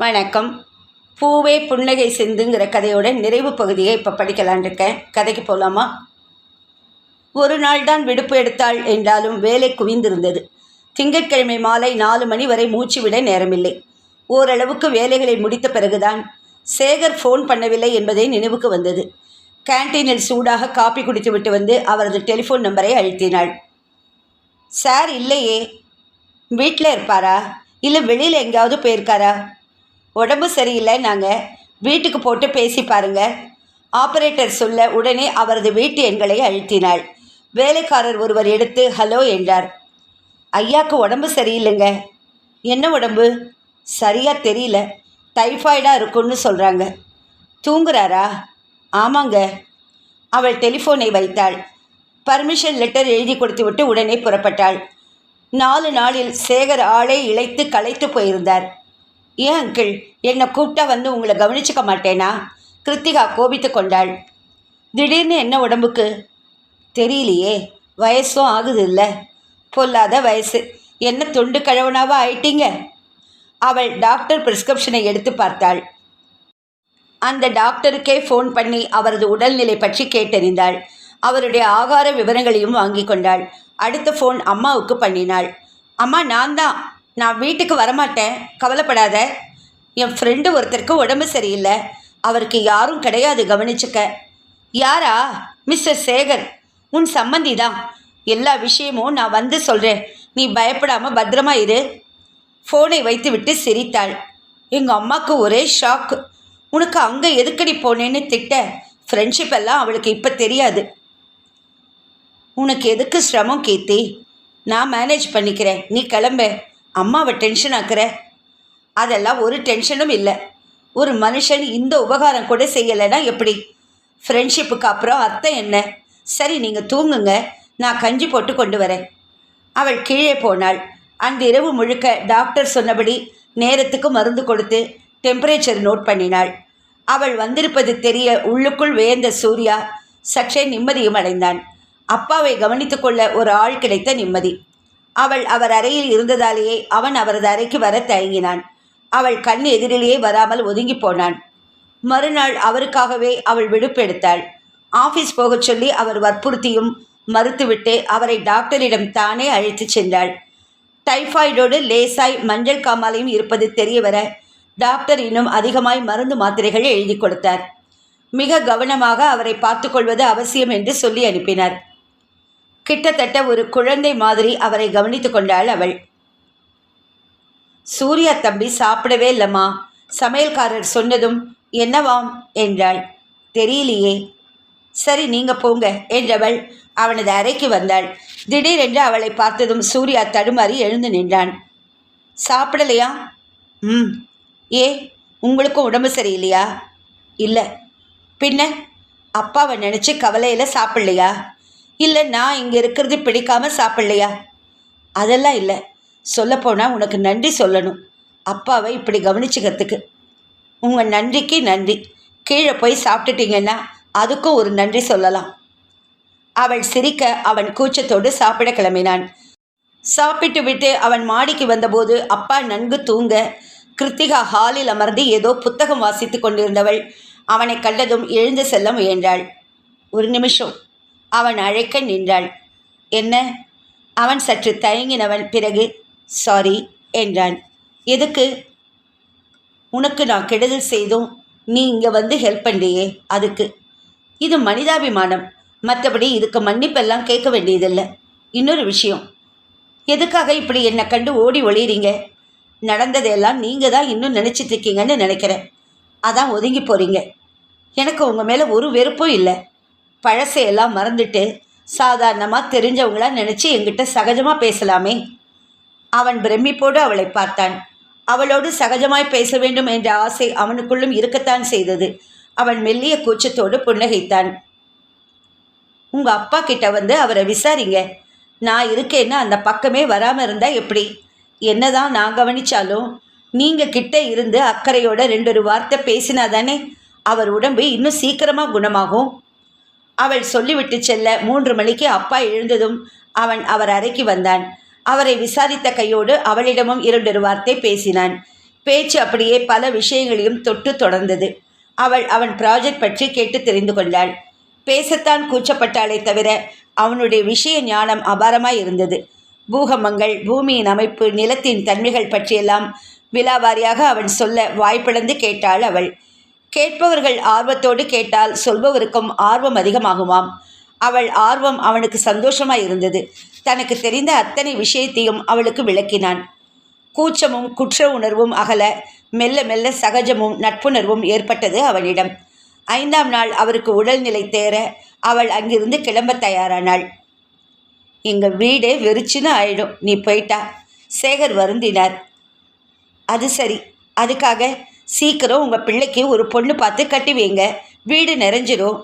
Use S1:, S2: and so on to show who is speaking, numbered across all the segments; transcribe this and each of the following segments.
S1: வணக்கம். பூவே புன்னகை சிந்துங்கிற கதையோட நிறைவு பகுதியை இப்போ படிக்கலான் இருக்கேன். கதைக்கு போகலாமா ஒரு நாள் தான் விடுப்பு எடுத்தாள் என்றாலும் வேலை குவிந்திருந்தது. திங்கட்கிழமை மாலை நாலு மணி வரை மூச்சு விட நேரமில்லை. ஓரளவுக்கு வேலைகளை முடித்த பிறகுதான் சேகர் ஃபோன் பண்ணவில்லை என்பதே நினைவுக்கு வந்தது. கேன்டீனில் சூடாக காப்பி குடித்துவிட்டு வந்து அவரது டெலிஃபோன் நம்பரை அழுத்தினாள். சார் இல்லையே. வீட்டில் இருப்பாரா? இல்லை வெளியில் எங்கேயாவது போயிருக்காரா? உடம்பு சரியில்லை நாங்கள் வீட்டுக்கு போட்டு பேசி பாருங்க. ஆபரேட்டர் சொல்ல உடனே அவரது வீட்டு எண்களை அழுத்தினாள். வேலைக்காரர் ஒருவர் எடுத்து ஹலோ என்றார். ஐயாக்கு உடம்பு சரியில்லைங்க. என்ன உடம்பு? சரியாக தெரியல. டைஃபாய்டாக இருக்குன்னு சொல்கிறாங்க தூங்குறாரா? ஆமாங்க. அவள் டெலிஃபோனை வைத்தாள். பர்மிஷன் லெட்டர் எழுதி கொடுத்துவிட்டு உடனே புறப்பட்டாள். நாலு நாளில் சேகர் ஆளே இழைத்து களைத்து போயிருந்தார். ஏன் அங்கிள்? என்னை கூப்பிட்டா வந்து உங்களை கவனிச்சுக்க மாட்டேனா? கிருத்திகா கோபித்து கொண்டாள். திடீர்னு என்ன உடம்புக்கு? தெரியலையே. வயசும் ஆகுது இல்லை பொல்லாத வயசு. என்ன தொண்டு கழவனாவா ஆயிட்டீங்க? அவள் டாக்டர் பிரிஸ்கிரிப்ஷனை எடுத்து பார்த்தாள். அந்த டாக்டருக்கே ஃபோன் பண்ணி அவரது உடல்நிலை பற்றி கேட்டறிந்தாள். அவருடைய ஆகார விவரங்களையும் வாங்கி கொண்டாள். அடுத்த ஃபோன் அம்மாவுக்கு பண்ணினாள். அம்மா நான் தான் நான் வீட்டுக்கு வரமாட்டேன். கவலைப்படாத. என் ஃப்ரெண்டு ஒருத்தருக்கு உடம்பு சரியில்லை. அவருக்கு யாரும் கிடையாது கவனிச்சுக்க. யாரா? மிஸ்டர் சேகர். உன் சம்மந்தி தான். எல்லா விஷயமும் நான் வந்து சொல்கிறேன் நீ பயப்படாமல் பத்திரமா இரு. ஃபோனை வைத்துவிட்டு சிரித்தாள். எங்கள் அம்மாவுக்கு ஒரே ஷாக்கு உனக்கு அங்கே எதுக்கடி போனேன்னு திட்ட. ஃப்ரெண்ட்ஷிப் எல்லாம் அவளுக்கு இப்போ தெரியாது. உனக்கு எதுக்கு சிரமம் கீர்த்தி? நான் மேனேஜ் பண்ணிக்கிறேன். நீ கிளம்பு. அம்மாவை டென்ஷன் ஆக்குற? அதெல்லாம் ஒரு டென்ஷனும் இல்லை. ஒரு மனுஷன் இந்த உபகாரம் கூட செய்யலைன்னா எப்படி? ஃப்ரெண்ட்ஷிப்புக்கு அப்புறம் அர்த்தம் என்ன? சரி நீங்கள் தூங்குங்க. நான் கஞ்சி போட்டு கொண்டு வரேன். அவள் கீழே போனாள். அந்த இரவு முழுக்க டாக்டர் சொன்னபடி நேரத்துக்கு மருந்து கொடுத்து டெம்பரேச்சர் நோட் பண்ணினாள். அவள் வந்திருப்பது தெரிய உள்ளுக்குள் வேந்த சூர்யா சற்றே நிம்மதியும் அடைந்தான். அப்பாவை கவனித்துக்கொள்ள ஒரு ஆள் கிடைத்த நிம்மதி. அவள் அவர் அறையில் இருந்ததாலேயே அவன் அவரது அறைக்கு வர தயங்கினான். அவள் கண் எதிரிலேயே வராமல் ஒதுங்கி போனான். மறுநாள் அவருக்காகவே அவள் விடுப்பெடுத்தாள். ஆஃபீஸ் போகச் சொல்லி அவர் வற்புறுத்தியும் மறுத்துவிட்டு அவரை டாக்டரிடம் தானே அழைத்துச் சென்றாள். டைஃபாய்டோடு லேசாய் மஞ்சள் காமாலையும் இருப்பது தெரிய வர டாக்டர் இன்னும் அதிகமாய் மருந்து மாத்திரைகள் எழுதி கொடுத்தார். மிக கவனமாக அவரை பார்த்துக்கொள்வது அவசியம் என்று சொல்லி அனுப்பினார். கிட்டத்தட்ட ஒரு குழந்தை மாதிரி அவரை கவனித்து கொண்டாள் அவள். சூர்யா தம்பி சாப்பிடவே இல்லைம்மா. சமையல்காரர் சொன்னதும் என்னவாம்? என்றாள். தெரியலையே. சரி நீங்க போங்க என்றவள் அவனது அறைக்கு வந்தாள். திடீரென்று அவளை பார்த்ததும் சூர்யா தடுமாறி எழுந்து நின்றான். சாப்பிடலையா? ம். ஏ உங்களுக்கும் உடம்பு சரியில்லையா? இல்லை. பின்ன? அப்பாவை நினச்சி கவலையில் சாப்பிட்லையா? இல்லை நான் இங்கே இருக்கிறது பிடிக்காம சாப்பிட்லையா? அதெல்லாம் இல்லை. சொல்லப்போனால் உனக்கு நன்றி சொல்லணும். அப்பாவை இப்படி கவனிச்சுக்கிறதுக்கு. உங்கள் நன்றிக்கு நன்றி. கீழே போய் சாப்பிட்டுட்டீங்கன்னா அதுக்கும் ஒரு நன்றி சொல்லலாம். அவள் சிரிக்க அவன் கூச்சத்தோடு சாப்பிட கிளம்பினான். சாப்பிட்டு விட்டு அவன் மாடிக்கு வந்தபோது அப்பா நன்கு தூங்க கிருத்திகா ஹாலில் அமர்ந்து ஏதோ புத்தகம் வாசித்து கொண்டிருந்தவள். அவனை கண்டதும் எழுந்து செல்ல முயன்றாள். ஒரு நிமிஷம். அவன் அழைக்க நின்றாள். என்ன? அவன் சற்று தயங்கினவன் பிறகு சாரி என்றான். எதுக்கு? உனக்கு நான் கெடுதல் செய்தும் நீ இங்கே வந்து ஹெல்ப் பண்ணுறியே அதுக்கு. இது மனிதாபிமானம். மற்றபடி இதுக்கு மன்னிப்பெல்லாம் கேட்க வேண்டியதில்லை. இன்னொரு விஷயம். எதுக்காக இப்படி என்னை கண்டு ஓடி ஒளியிறீங்க? நடந்ததையெல்லாம் நீங்கள் தான் இன்னும் நினச்சிட்ருக்கீங்கன்னு நினைக்கிறேன். அதான் ஒதுங்கி போகிறீங்க எனக்கு உங்கள் மேலே ஒரு வெறுப்பும் இல்லை. பழசையெல்லாம் மறந்துட்டு சாதாரணமாக தெரிஞ்சவங்களா நினச்சி எங்கிட்ட சகஜமாக பேசலாமே. அவன் பிரமிப்போடு அவளை பார்த்தான். அவளோடு சகஜமாய் பேச வேண்டும் என்ற ஆசை அவனுக்குள்ளும் இருக்கத்தான் செய்தது. அவன் மெல்லிய கூச்சத்தோடு புன்னகைத்தான். உங்கள் அப்பா கிட்ட வந்து அவரை விசாரிங்க. நான் இருக்கேன்னு அந்த பக்கமே வராமல் இருந்தால் எப்படி? என்னதான் நான் கவனிச்சாலும் நீங்கள் கிட்ட இருந்து அக்கறையோட ரெண்டு ஒரு வார்த்தை பேசினா தானே அவர் உடம்பு இன்னும் சீக்கிரமாக குணமாகும். அவள் சொல்லிவிட்டு செல்ல மூன்று மணிக்கு அப்பா எழுந்ததும் அவன் அவர் அறைக்கு வந்தான். அவரை விசாரித்த கையோடு அவளிடமும் இரண்டொரு வார்த்தை பேசினான். பேச்சு அப்படியே பல விஷயங்களையும் தொட்டு தொடர்ந்தது. அவள் அவன் ப்ராஜெக்ட் பற்றி கேட்டு தெரிந்து கொண்டாள். பேசத்தான் கூச்சப்பட்டாளே தவிர அவனுடைய விஷய ஞானம் அபாரமாய் இருந்தது. பூகம்பங்கள் பூமியின் அமைப்பு நிலத்தின் தன்மைகள் பற்றியெல்லாம் விலாவாரியாக அவன் சொல்ல வாய்ப்பிழந்து கேட்டாள் அவள். கேட்பவர்கள் ஆர்வத்தோடு கேட்டால் சொல்பவருக்கும் ஆர்வம் அதிகமாகுமாம். அவள் ஆர்வம் அவனுக்கு சந்தோஷமாய் இருந்தது. தனக்கு தெரிந்த அத்தனை விஷயத்தையும் அவளுக்கு விளக்கினான். கூச்சமும் குற்ற உணர்வும் அகல மெல்ல மெல்ல சகஜமும் நட்புணர்வும் ஏற்பட்டது அவனிடம் ஐந்தாம் நாள் அவருக்கு உடல்நிலை தேர அவள் அங்கிருந்து கிளம்ப தயாரானாள். எங்கள் வீடே வெறிச்சுன்னு ஆயிடும். நீ போயிட்டா? சேகர் வருந்தினார். அது சரி. அதுக்காக சீக்கிரம் உங்கள் பிள்ளைக்கு ஒரு பொண்ணு பார்த்து கட்டி வைங்க. வீடு நிறைஞ்சிரும்.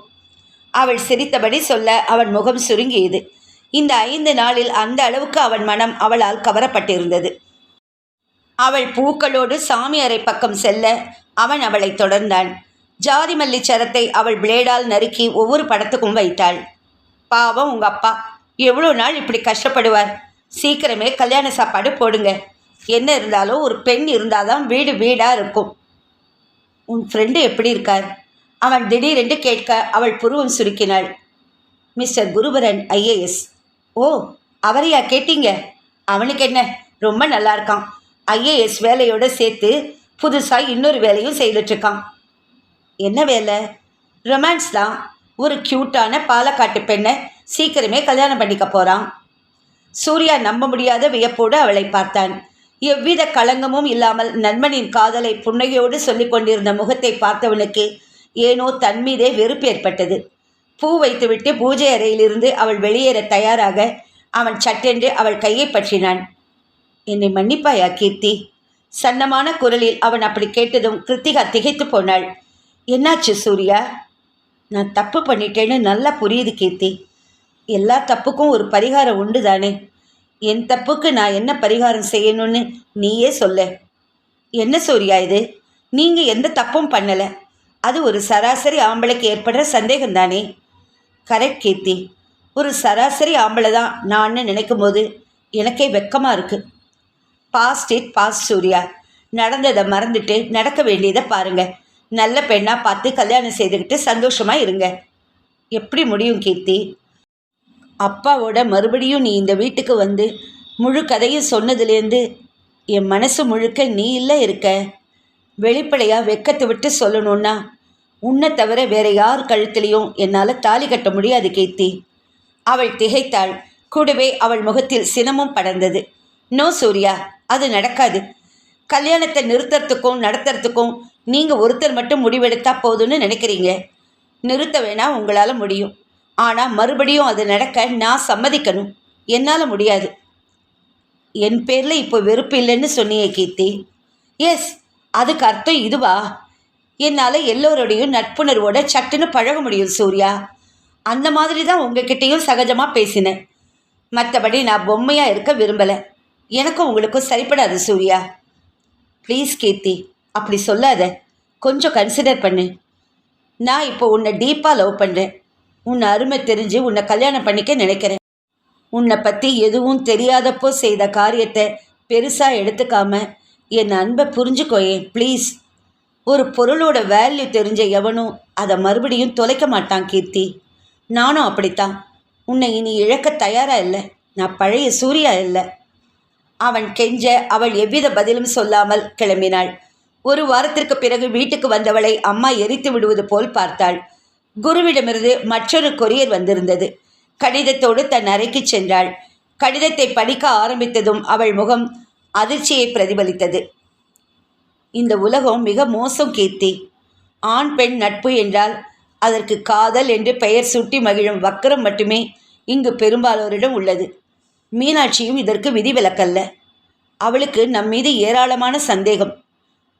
S1: அவள் சிரித்தபடி சொல்ல அவன் முகம் சுருங்கியது. இந்த ஐந்து நாளில் அந்த அளவுக்கு அவன் மனம் அவளால் கவரப்பட்டிருந்தது. அவள் பூக்களோடு சாமி அறை பக்கம் செல்ல அவன் அவளை தொடர்ந்தான். ஜாதிமல்லி சரத்தை அவள் பிளேடால் நறுக்கி ஒவ்வொரு படத்துக்கும் வைத்தாள். பாவம் உங்கள் அப்பா. எவ்வளோ நாள் இப்படி கஷ்டப்படுவார்? சீக்கிரமே கல்யாண சாப்பாடு போடுங்க. என்ன இருந்தாலும் ஒரு பெண் இருந்தாதான் வீடு வீடாக இருக்கும். உன் ஃப்ரெண்டு எப்படி இருக்கார்? அவன் திடீரென்று கேட்க அவள் புருவம் சுருக்கினாள். மிஸ்டர் குருபரன் ஐஏஎஸ் ஓ அவரையா கேட்டீங்க? அவனுக்கு என்ன ரொம்ப நல்லா இருக்கான். ஐஏஎஸ் வேலையோட சேர்த்து புதுசாக இன்னொரு வேலையும் செய்துட்ருக்கான் என்ன வேலை? ரொமான்ஸ் தான். ஒரு க்யூட்டான பாலக்காட்டு பெண்ணை சீக்கிரமே கல்யாணம் பண்ணிக்க போகிறான் சூர்யா நம்ப முடியாத வியப்போடு அவளை பார்த்தான். எவ்வித களங்கமும் இல்லாமல் நண்பனின் காதலை புன்னகையோடு சொல்லிக் கொண்டிருந்த முகத்தை பார்த்தவனுக்கு ஏனோ தன் மீதே வெறுப்பு ஏற்பட்டது. பூ வைத்துவிட்டு பூஜை அறையிலிருந்து அவள் வெளியேற தயாராக அவன் சட்டென்று அவள் கையை பற்றினான். என்னை மன்னிப்பாயா கீர்த்தி சன்னமான குரலில் அவன் அப்படி கேட்டதும் கிருத்திகா திகைத்து போனாள். என்னாச்சு சூர்யா? நான் தப்பு பண்ணிட்டேன்னு நல்லா புரியுது கீர்த்தி. எல்லா தப்புக்கும் ஒரு பரிகாரம் உண்டு தானே என் தப்புக்கு நான் என்ன பரிகாரம் செய்யணும்னு நீயே சொல்ல. என்ன சூர்யா இது? நீங்கள் எந்த தப்பும் பண்ணலை. அது ஒரு சராசரி ஆம்பளைக்கு ஏற்படுற சந்தேகம் தானே கரெக்ட் கீர்த்தி. ஒரு சராசரி ஆம்பளை தான் நான் நினைக்கும் போது எனக்கே வெக்கமாக இருக்குது பாஸ்ட் இட் பாஸ்ட் சூர்யா. நடந்ததை மறந்துட்டு நடக்க வேண்டியதை பாருங்க. நல்ல பெண்ணாக பார்த்து கல்யாணம் செய்துக்கிட்டு சந்தோஷமாக இருங்க. எப்படி முடியும் கீர்த்தி? அப்பாவோட மறுபடியும் நீ இந்த வீட்டுக்கு வந்து முழு கதையும் சொன்னதுலேருந்து என் மனசு முழுக்க நீ இல்லை இருக்க. வெளிப்படையாக வெக்கத்தை விட்டு சொல்லணுன்னா உன்னை தவிர வேற யார் கழுத்துலையும் என்னால் தாலி கட்ட முடியாது கீர்த்தி. அவள் திகைத்தாள். கூடவே அவள் முகத்தில் சினமும் படர்ந்தது. நோ சூர்யா அது நடக்காது. கல்யாணத்தை நிறுத்துறதுக்கும் நடத்துறதுக்கும் நீங்கள் ஒருத்தர் மட்டும் முடிவெடுத்தா போதும்னு நினைக்கிறீங்க. நிறுத்த வேணா உங்களால் முடியும். ஆனால் மறுபடியும் அது நடக்க நான் சம்மதிக்கணும். என்னால் முடியாது. என் பேரில் இப்போ வெறுப்பு இல்லைன்னு சொன்னியே கீர்த்தி. எஸ் அதுக்கு அர்த்தம் இதுவா? என்னால் எல்லோரோடையும் நட்புணர்வோட சட்டுன்னு பழக முடியும் சூர்யா. அந்த மாதிரி தான் உங்ககிட்டயும் சகஜமாக பேசினேன். மற்றபடி நான் பொம்மையாக இருக்க விரும்பலை. எனக்கும் உங்களுக்கும் சரிப்படாது சூர்யா. ப்ளீஸ் கீர்த்தி அப்படி சொல்லாத. கொஞ்சம் கன்சிடர் பண்ணு. நான் இப்போ உன்னை டீப்பாக லவ் பண்ணுறேன் உன்னை அருமை தெரிஞ்சு உன்னை கல்யாணம் பண்ணிக்க நினைக்கிறேன். உன்னை பற்றி எதுவும் தெரியாதப்போ செய்த காரியத்தை பெருசாக எடுத்துக்காம என் அன்பை புரிஞ்சுக்கோயே ப்ளீஸ் ஒரு பொருளோட வேல்யூ தெரிஞ்ச எவனும் அதை மறுபடியும் தொலைக்க மாட்டான் கீர்த்தி. நானும் அப்படித்தான். உன்னை இனி இழக்க தயாராக இல்லை. நான் பழைய சூர்யா இல்லை. அவன் கெஞ்ச அவள் எவ்வித பதிலும் சொல்லாமல் கிளம்பினாள். ஒரு வாரத்திற்கு பிறகு வீட்டுக்கு வந்தவளை அம்மா எரித்து விடுவது போல் பார்த்தாள். குருவிடமிருந்து மற்றொரு கொரியர் வந்திருந்தது. கடிதத்தோடு தன் அறைக்கு சென்றாள். கடிதத்தை படிக்க ஆரம்பித்ததும் அவள் முகம் அதிர்ச்சியை பிரதிபலித்தது. இந்த உலகம் மிக மோசம் கீர்த்தி. ஆண் பெண் நட்பு என்றால் அதற்கு காதல் என்று பெயர் சூட்டி மகிழும் வக்கரம் மட்டுமே இங்கு பெரும்பாலோரிடம் உள்ளது. மீனாட்சியும் இதற்கு விதிவிலக்கல்ல. அவளுக்கு நம் மீது ஏராளமான சந்தேகம்.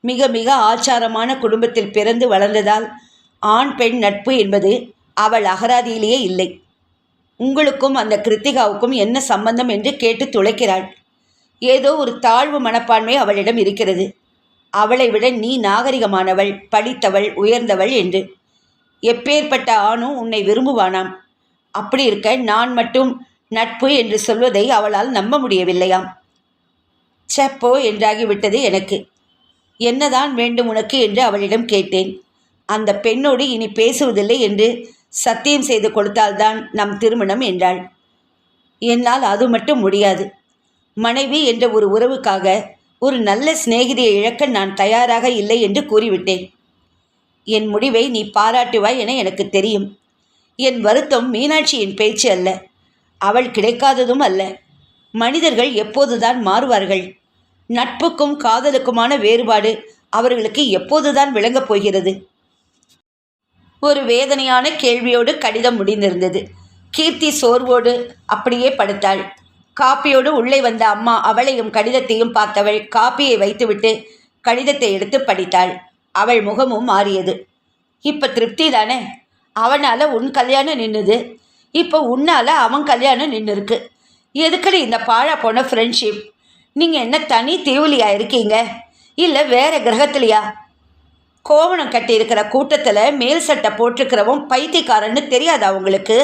S1: மிக மிக ஆச்சாரமான குடும்பத்தில் பிறந்து வளர்ந்ததால் ஆண் பெண் நட்பு என்பது அவள் அகராதியிலேயே இல்லை. உங்களுக்கும் அந்த கிருத்திகாவுக்கும் என்ன சம்பந்தம் என்று கேட்டு துளைக்கிறாள். ஏதோ ஒரு தாழ்வு மனப்பான்மை அவளிடம் இருக்கிறது. அவளை விட நீ நாகரிகமானவள் படித்தவள் உயர்ந்தவள் என்று. எப்பேற்பட்ட ஆணும் உன்னை விரும்புவானாம். அப்படி இருக்க நான் மட்டும் நட்பு என்று சொல்வதை அவளால் நம்ப முடியவில்லையாம். செப்போ என்றாகிவிட்டது எனக்கு. என்னதான் வேண்டும் உனக்கு என்று அவளிடம் கேட்டேன். அந்த பெண்ணோடு இனி பேசுவதில்லை என்று சத்தியம் செய்து கொடுத்தால்தான் நம் திருமணம் என்றாள். என்னால் அது மட்டும் முடியாது. மனைவி என்ற ஒரு உறவுக்காக ஒரு நல்ல சிநேகிதியை இழக்க நான் தயாராக இல்லை என்று கூறிவிட்டேன். என் முடிவை நீ பாராட்டுவாய் என எனக்கு தெரியும். என் வருத்தம் மீனாட்சியின் பேச்சு அல்ல. அவள் கிடைக்காததும் அல்ல. மனிதர்கள் எப்போதுதான் மாறுவார்கள். நட்புக்கும் காதலுக்குமான வேறுபாடு அவர்களுக்கு எப்போதுதான் விளங்கப் போகிறது. ஒரு வேதனையான கேள்வியோடு கடிதம் முடிந்திருந்தது. கீர்த்தி சோர்வோடு அப்படியே படுத்தாள். காப்பியோடு உள்ளே வந்த அம்மா அவளையும் கடிதத்தையும் பார்த்தவள் காப்பியை வைத்துவிட்டு கடிதத்தை எடுத்து படித்தாள். அவள் முகமும் மாறியது. இப்போ திருப்தி தானே? அவனால் உன் கல்யாணம் நின்றுது இப்போ உன்னால் அவன் கல்யாணம் நின்று இருக்கு எதுக்கடி இந்த பாழா போன ஃப்ரெண்ட்ஷிப் நீங்கள் என்ன தனி தீவுலியா இருக்கீங்க? இல்லை வேற கிரகத்துலையா? கோவணம் கட்டி இருக்கிற கூட்டத்தில் மேல் சட்டை போட்டிருக்கிறவன் பைத்தியக்காரன்னு தெரியாதா அவங்களுக்கு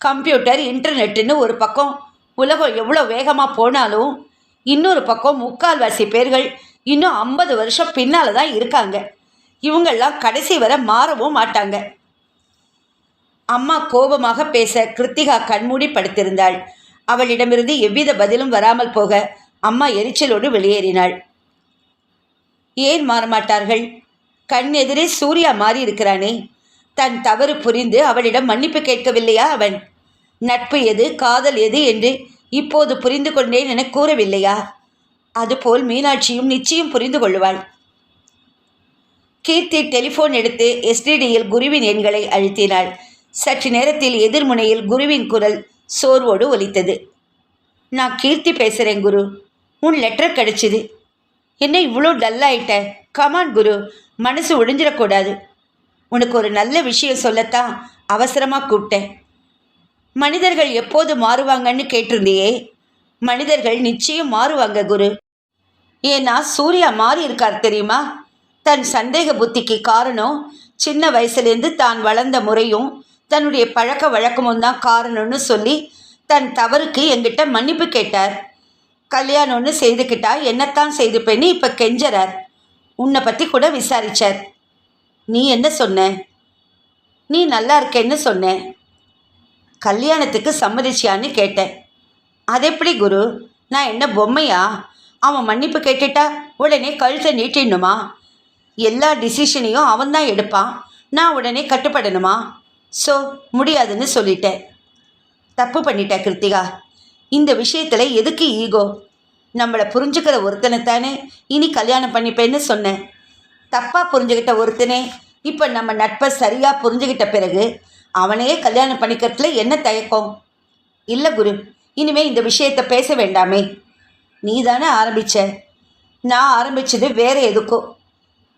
S1: கம்ப்யூட்டர் இன்டர்நெட்டுன்னு ஒரு பக்கம் உலகம் எவ்வளோ வேகமாக போனாலும் இன்னொரு பக்கம் முக்கால்வாசி பேர்கள் இன்னும் ஐம்பது வருஷம் பின்னால் தான் இருக்காங்க. இவங்கெல்லாம் கடைசி வரை மாறவும் மாட்டாங்க. அம்மா கோபமாக பேச கிருத்திகா கண்மூடி படுத்திருந்தாள். அவளிடமிருந்து எவ்வித பதிலும் வராமல் போக அம்மா எரிச்சலோடு வெளியேறினாள். ஏன் மாறமாட்டார்கள்? கண் எதிரே சூர்யா மாறி இருக்கிறானே தன் தவறு புரிந்து அவளிடம் மன்னிப்பு கேட்கவில்லையா அவன்? நட்பு எது காதல் எது என்று இப்போது புரிந்து கொண்டேன் என கூறவில்லையா? அதுபோல் மீனாட்சியும் நிச்சயம் புரிந்து கொள்வாள் கீர்த்தி டெலிஃபோன் எடுத்து எஸ்டிடியில் குருவின் எண்களை அழுத்தினாள். சற்று நேரத்தில் எதிர்முனையில் குருவின் குரல் சோர்வோடு ஒலித்தது. நான் கீர்த்தி பேசுகிறேன் குரு. உன் லெட்டர் கிடைச்சிது. என்ன இவ்வளோ டல்லாயிட்ட. கமான் குரு. மனசு ஒழிஞ்சிடக்கூடாது. உனக்கு ஒரு நல்ல விஷயம் சொல்லத்தான் அவசரமாக கூப்பிட்டேன். மனிதர்கள் எப்போது மாறுவாங்கன்னு கேட்டிருந்தியே. மனிதர்கள் நிச்சயம் மாறுவாங்க குரு. ஏன்னா சூர்யா மாறி இருக்கார் தெரியுமா? தன் சந்தேக புத்திக்கு காரணம் சின்ன வயசுலேருந்து தான் வளர்ந்த முறையும் தன்னுடைய பழக்க வழக்கமும் தான் காரணம்னு சொல்லி தன் தவறுக்கு என்கிட்ட மன்னிப்பு கேட்டார். கல்யாணம்னு செய்துக்கிட்டா என்னத்தான் செய்துப்பேன்னு இப்போ கெஞ்சறார். உன்னை பற்றி கூட விசாரிச்சார். நீ என்ன சொன்ன? நீ நல்லா இருக்கேன்னு சொன்னேன் கல்யாணத்துக்கு சம்மதிச்சியான்னு கேட்டேன் அது எப்படி குரு? நான் என்ன பொம்மையா? அவன் மன்னிப்பு கேட்டுட்டா உடனே கழுத்தை நீட்டிடணுமா? எல்லா டிசிஷனையும் அவன் தான் எடுப்பான். நான் உடனே கட்டுப்படணுமா? ஸோ முடியாதுன்னு சொல்லிட்டேன். தப்பு பண்ணிட்டேன் கிருத்திகா. இந்த விஷயத்தில் எதுக்கு ஈகோ நம்மளை புரிஞ்சுக்கிற ஒருத்தனை தானே இனி கல்யாணம் பண்ணிப்பேன்னு சொன்னேன். தப்பாக புரிஞ்சுக்கிட்ட ஒருத்தனே இப்போ நம்ம நட்பை சரியாக புரிஞ்சுக்கிட்ட பிறகு அவனையே கல்யாணம் பண்ணிக்கிறதுல என்ன தயக்கம்? இல்லை குரு இனிமே இந்த விஷயத்தை பேச வேண்டாமே. நீ தானே ஆரம்பிச்ச. நான் ஆரம்பிச்சது வேறு எதுக்கோ.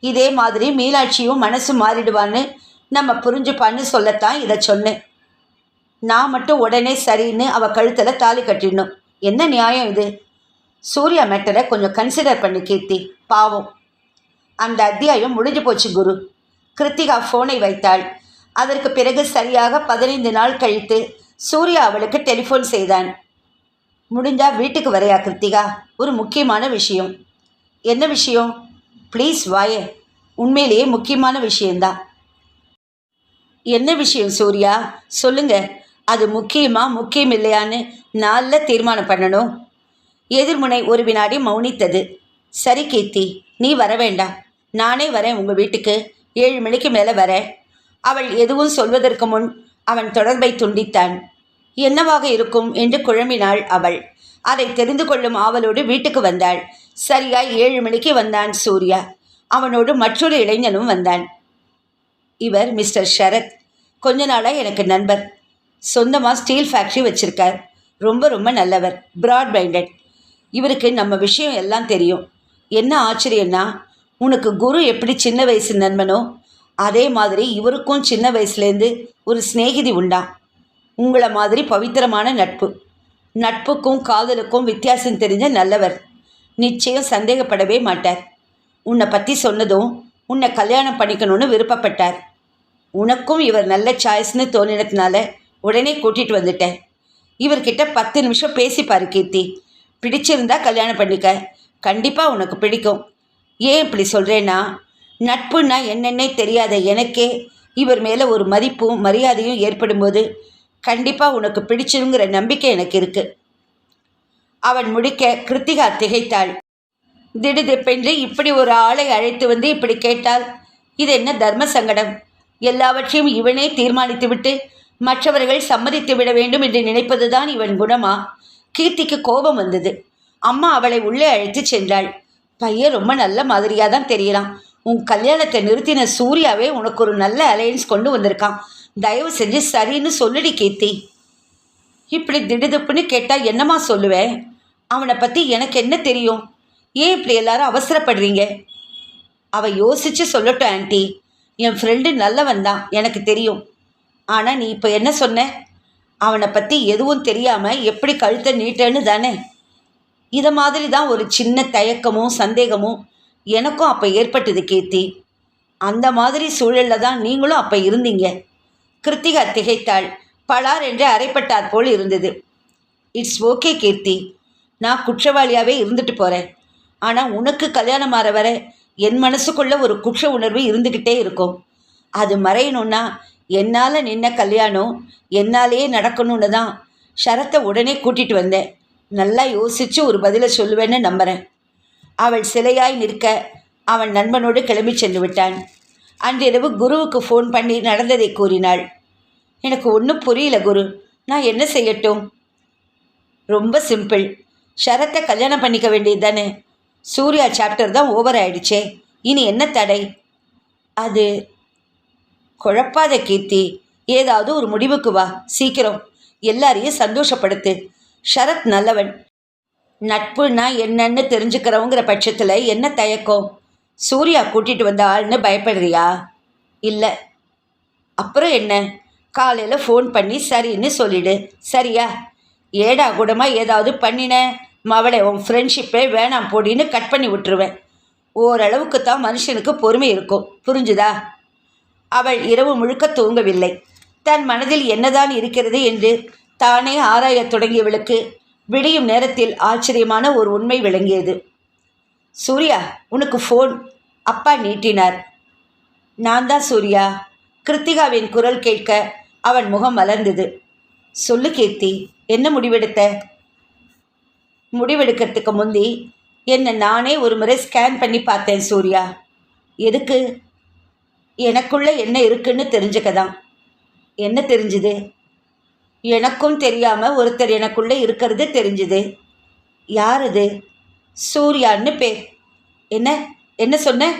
S1: இதே மாதிரி மீனாட்சியும் மனசு மாறிடுவான்னு நம்ம புரிஞ்சுப்பான்னு சொல்லத்தான் இதை சொன்னேன். நான் மட்டும் உடனே சரின்னு அவள் கழுத்தில் தாலி கட்டிடணும். என்ன நியாயம் இது? சூர்யா மேட்டரை கொஞ்சம் கன்சிடர் பண்ணி கீர்த்தி. பாவம். அந்த அத்தியாயம் முடிஞ்சு போச்சு குரு. கிருத்திகா ஃபோனை வைத்தாள். அதற்கு பிறகு சரியாக பதினைந்து நாள் கழித்து சூர்யா அவளுக்கு டெலிஃபோன் செய்தான். முடிஞ்சா வீட்டுக்கு வரையா கிருத்திகா? ஒரு முக்கியமான விஷயம். என்ன விஷயம்? ப்ளீஸ் வாயே. உண்மையிலேயே முக்கியமான விஷயந்தான் என்ன விஷயம் சூர்யா? சொல்லுங்க. அது முக்கியமா முக்கியம் இல்லையான்னு நாளில் தீர்மானம் பண்ணணும். எதிர்முனை ஒரு வினாடி மௌனித்தது. சரி கீர்த்தி நீ வர வேண்டாம். நானே வரேன் உங்கள் வீட்டுக்கு. ஏழு மணிக்கு மேலே வரேன் அவள் எதுவும் சொல்வதற்கு முன் அவன் தொடர்பை துண்டித்தான். என்னவாக இருக்கும் என்று குழம்பினாள் அவள். அதை தெரிந்து கொள்ளும் ஆவலோடு வீட்டுக்கு வந்தாள். சரியாய் ஏழு மணிக்கு வந்தான் சூர்யா. அவனோடு மற்றொரு இளைஞனும் வந்தான். இவர் மிஸ்டர் ஷரத். கொஞ்ச நாளாக எனக்கு நண்பர். சொந்தமாக ஸ்டீல் ஃபேக்ட்ரி வச்சுருக்கார். ரொம்ப ரொம்ப நல்லவர். Broad minded. இவருக்கு நம்ம விஷயம் எல்லாம் தெரியும். என்ன ஆச்சரியன்னா உனக்கு குரு எப்படி சின்ன வயசு நண்பனோ அதே மாதிரி இவருக்கும் சின்ன வயசுலேருந்து ஒரு சிநேகிதி உண்டா? உங்களை மாதிரி பவித்திரமான நட்பு. நட்புக்கும் காதலுக்கும் வித்தியாசம் தெரிஞ்ச நல்லவர். நிச்சயம் சந்தேகப்படவே மாட்டார். உன்னை பற்றி சொன்னதும் உன்னை கல்யாணம் பண்ணிக்கணும்னு விருப்பப்பட்டார். உனக்கும் இவர் நல்ல சாய்ஸ்னு தோணினதுனால உடனே கூட்டிகிட்டு வந்துட்டேன். இவர்கிட்ட பத்து நிமிஷம் பேசிப்பார் கீர்த்தி. பிடிச்சிருந்தா கல்யாணம் பண்ணிக்க. கண்டிப்பாக உனக்கு பிடிக்கும். ஏன் இப்படி சொல்கிறேன்னா நட்புன்னா என்னென்னே தெரியாத எனக்கே இவர் மேலே ஒரு மதிப்பும் மரியாதையும் ஏற்படும்போது கண்டிப்பாக உனக்கு பிடிச்சிருங்கிற நம்பிக்கை எனக்கு இருக்குது அவன் முடிக்க கிருத்திகா திகைத்தாள். திடுதிப்பென்று இப்படி ஒரு ஆளை அழைத்து வந்து இப்படி கேட்டால் இது என்ன தர்ம சங்கடம்? எல்லாவற்றையும் இவனே தீர்மானித்துவிட்டு மற்றவர்கள் சம்மதித்து விட வேண்டும் என்று நினைப்பதுதான் இவன் குணமா? கீர்த்திக்கு கோபம் வந்தது. அம்மா அவளை உள்ளே அழைத்து சென்றாள். பையன் ரொம்ப நல்ல மாதிரியாக தான் தெரியலாம் உன் கல்யாணத்தை நிறுத்தின சூர்யாவே உனக்கு ஒரு நல்ல அலையன்ஸ் கொண்டு வந்திருக்கான். தயவு செஞ்சு சரின்னு சொல்லுடி கீர்த்தி. இப்படி திடுதுப்புன்னு கேட்டால் என்னம்மா சொல்லுவேன் அவனை பற்றி எனக்கு என்ன தெரியும்? ஏன் இப்படி எல்லாரும் அவசரப்படுறீங்க? அவள் யோசிச்சு சொல்லட்டும் ஆன்ட்டி என் ஃப்ரெண்டு நல்லவன் தான் எனக்கு தெரியும். ஆனால் நீ இப்போ என்ன சொன்ன? அவனை பற்றி எதுவும் தெரியாமல் எப்படி கழுத்தை நீட்டேன்னு தானே? இதை மாதிரி தான் ஒரு சின்ன தயக்கமும் சந்தேகமும் எனக்கும் அப்போ ஏற்பட்டது கீர்த்தி. அந்த மாதிரி சூழலில் தான் நீங்களும் அப்போ இருந்தீங்க. கிருத்திகா திகைத்தாள். பலார் என்று அரைப்பட்டார் போல் இருந்தது. It's okay Keerthi. நான் குற்றவாளியாகவே இருந்துட்டு போகிறேன் ஆனால் உனக்கு கல்யாணம் ஆகிற வர என் மனசுக்குள்ளே ஒரு குற்ற உணர்வு இருந்துக்கிட்டே இருக்கும். அது மறையணும்னா என்னால் நின்ன கல்யாணம் என்னாலேயே நடக்கணும்னு தான் ஷரத்தை உடனே கூட்டிகிட்டு வந்தேன். நல்லா யோசித்து ஒரு பதிலை சொல்லுவேன்னு நம்புகிறேன் அவள் சிலையாய் நிற்க அவன் நண்பனோடு கிளம்பி சென்று விட்டான். அன்றிரவு குருவுக்கு ஃபோன் பண்ணி நடந்ததை கூறினாள். எனக்கு ஒன்றும் புரியல குரு நான் என்ன செய்யட்டும்? ரொம்ப சிம்பிள் ஷரத்தை கல்யாணம் பண்ணிக்க வேண்டியது தானே? சூர்யா சாப்டர் தான் ஓவர் ஆயிடுச்சே. இனி என்ன தடை? அது குழப்பாத கீர்த்தி ஏதாவது ஒரு முடிவுக்கு வா சீக்கிரம். எல்லாரையும் சந்தோஷப்படுத்து. ஷரத் நல்லவன். நட்புனா என்னன்னு தெரிஞ்சுக்கிறவங்கிற பட்சத்தில் என்ன தயக்கம்? சூர்யா கூட்டிகிட்டு வந்த ஆள்னு பயப்படுறியா? இல்லை. அப்புறம் என்ன? காலையில் ஃபோன் பண்ணி சரின்னு சொல்லிடு. சரியா? ஏடா கூடமாக ஏதாவது பண்ணினேன் மவளை உன் ஃப்ரெண்ட்ஷிப்பே வேணாம் போடின்னு கட் பண்ணி விட்டுருவேன். ஓரளவுக்கு தான் மனுஷனுக்கு பொறுமை இருக்கும். புரிஞ்சுதா? அவள் இரவு முழுக்க தூங்கவில்லை. தன் மனதில் என்னதான் இருக்கிறது என்று தானே ஆராயத் தொடங்கியவளுக்கு விடியும் நேரத்தில் ஆச்சரியமான ஒரு உண்மை விளங்கியது. சூர்யா உனக்கு ஃபோன் அப்பா நீட்டினார். நான் தான் சூர்யா. கிருத்திகாவின் குரல் கேட்க அவன் முகம் மலர்ந்தது. சொல்லு கீர்த்தி என்ன முடிவெடுத்த? முடிவெடுக்கிறதுக்கு முந்தி என்னை நானே ஒரு முறை ஸ்கேன் பண்ணி பார்த்தேன் சூர்யா. எதுக்கு? எனக்குள்ளே என்ன இருக்குன்னு தெரிஞ்சுக்க தான் என்ன தெரிஞ்சுது? எனக்கும் தெரியாமல் ஒருத்தர் எனக்குள்ளே இருக்கிறது தெரிஞ்சுது. யார் அது சூர்யான்னு பேர். என்ன? என்ன சொன்ன?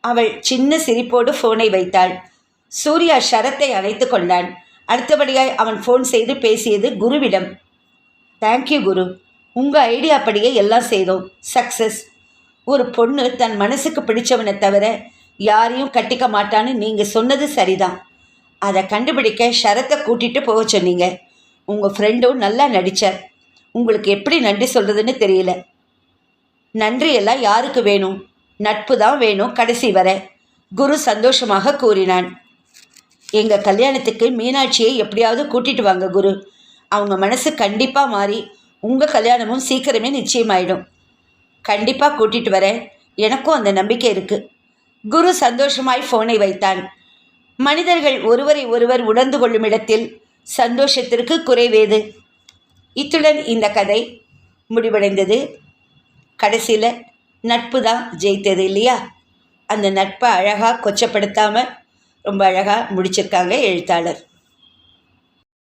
S1: அவள் சின்ன சிரிப்போடு ஃபோனை வைத்தாள். சூர்யா ஷரத்தை அழைத்து கொண்டான். அடுத்தபடியாய் அவன் ஃபோன் செய்து பேசியது குருவிடம். Thank you Guru. உங்கள் ஐடியா படியே எல்லாம் செய்தோம். சக்ஸஸ் ஒரு பொண்ணு தன் மனசுக்கு பிடிச்சவனை தவிர யாரையும் கட்டிக்க மாட்டான்னு நீங்கள் சொன்னது சரிதான். அதை கண்டுபிடிக்க ஷரத்தை கூட்டிகிட்டு போக சொன்னீங்க. உங்கள் ஃப்ரெண்டும் நல்லா நடித்தார் உங்களுக்கு எப்படி நன்றி சொல்கிறதுன்னு தெரியல. நன்றியெல்லாம் யாருக்கு வேணும்? நட்பு தான் வேணும் கடைசி வர. குரு சந்தோஷமாக கூறினான். எங்கள் கல்யாணத்துக்கு மீனாட்சியை எப்படியாவது கூட்டிட்டு வாங்க குரு. அவங்க மனசு கண்டிப்பாக மாறி உங்கள் கல்யாணமும் சீக்கிரமே நிச்சயமாயிடும். கண்டிப்பாக கூட்டிகிட்டு வரேன். எனக்கும் அந்த நம்பிக்கை இருக்குது குரு சந்தோஷமாய் ஃபோனை வைத்தான். மனிதர்கள் ஒருவரை ஒருவர் உணர்ந்து கொள்ளும் இடத்தில் சந்தோஷத்திற்கு குறைவேது. இத்துடன் இந்த கதை முடிவடைந்தது. கடைசியில் நட்பு தான் ஜெயித்தது இல்லையா? அந்த நட்பை அழகாக கொச்சப்படுத்தாமல் ரொம்ப அழகாக முடிச்சிருக்காங்க எழுத்தாளர்.